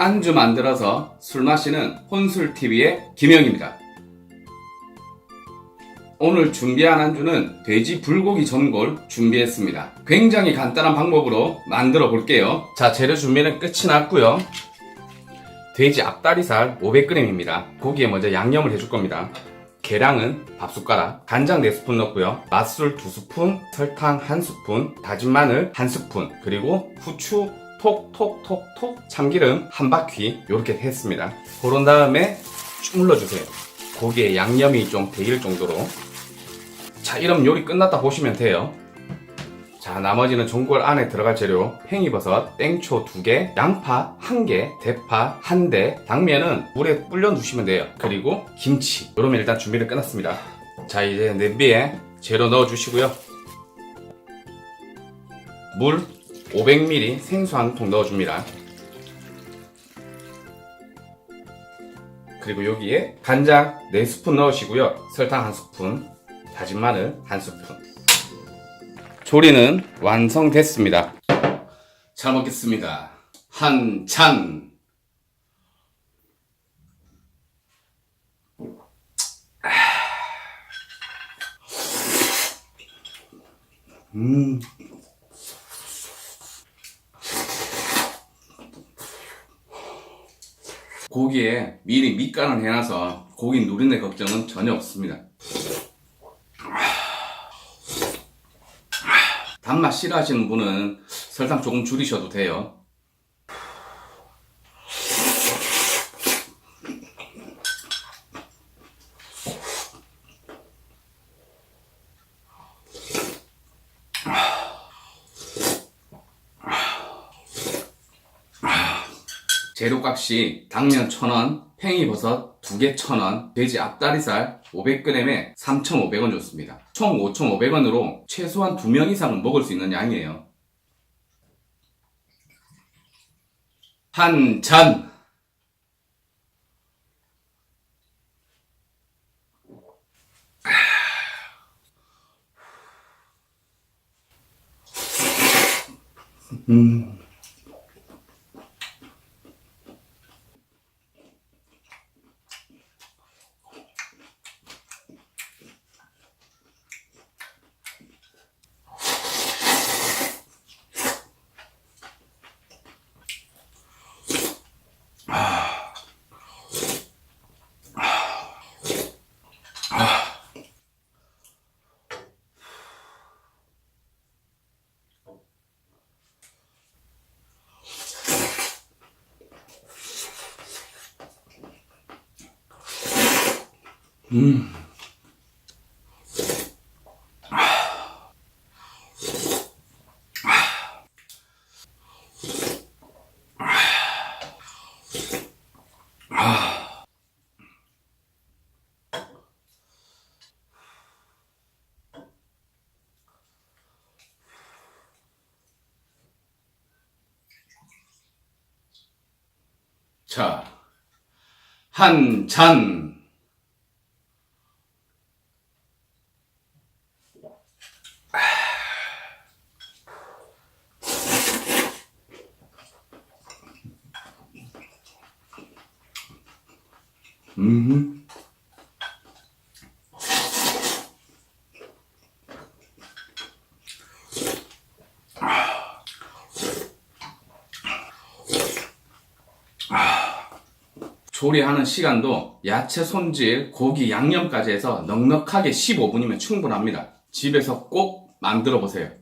안주 만들어서 술 마시는 혼술TV의 김영입니다. 오늘 준비한 안주는 돼지 불고기 전골 준비했습니다. 굉장히 간단한 방법으로 만들어 볼게요. 자, 재료 준비는 끝이 났고요. 돼지 앞다리살 500g입니다. 고기에 먼저 양념을 해줄 겁니다. 계량은 밥숟가락, 간장 4스푼 넣고요. 맛술 2스푼, 설탕 1스푼, 다진 마늘 1스푼, 그리고 후추 톡톡톡톡, 참기름 한 바퀴 이렇게 했습니다. 그런 다음에 쭉 눌러주세요. 고기에 양념이 좀 배일 정도로. 자, 이러면 요리 끝났다 보시면 돼요. 자, 나머지는 전골 안에 들어갈 재료 팽이버섯, 땡초 2개, 양파 1개, 대파 1대, 당면은 물에 불려 두시면 돼요. 그리고 김치. 이러면 일단 준비를 끝났습니다. 자, 이제 냄비에 재료 넣어 주시고요. 물 500ml 생수 한 통 넣어 줍니다. 그리고 여기에 간장 4스푼 넣으시고요. 설탕 1스푼, 다진 마늘 1스푼. 조리는 완성됐습니다. 잘 먹겠습니다. 한 잔. 음. 고기에 미리 밑간을 해놔서 고기 누린내 걱정은 전혀 없습니다. 단맛 싫어하시는 분은 설탕 조금 줄이셔도 돼요. 재료값이 당면 1,000원, 팽이버섯 2개 1,000원, 돼지 앞다리살 500g에 3,500원 줬습니다. 총 5,500원으로 최소한 2명 이상은 먹을 수 있는 양이에요. 한 잔! 자, 한 잔! 음. 조리하는 시간도 야채 손질, 고기 양념까지 해서 넉넉하게 15분이면 충분합니다. 집에서 꼭 만들어 보세요.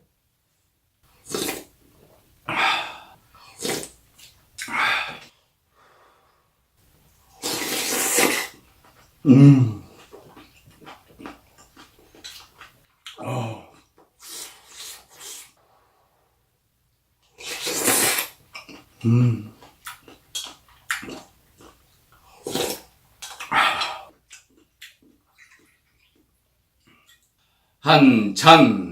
한 잔.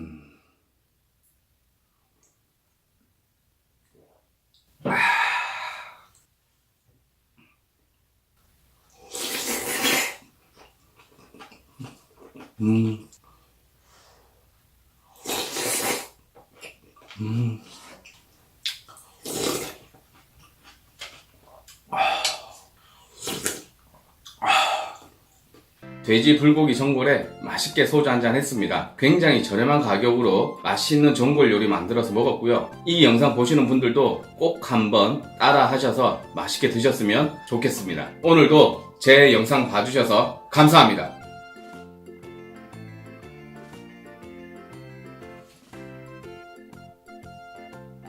돼지 불고기 전골에 맛있게 소주 한잔 했습니다. 굉장히 저렴한 가격으로 맛있는 전골 요리 만들어서 먹었고요. 이 영상 보시는 분들도 꼭 한번 따라 하셔서 맛있게 드셨으면 좋겠습니다. 오늘도 제 영상 봐주셔서 감사합니다.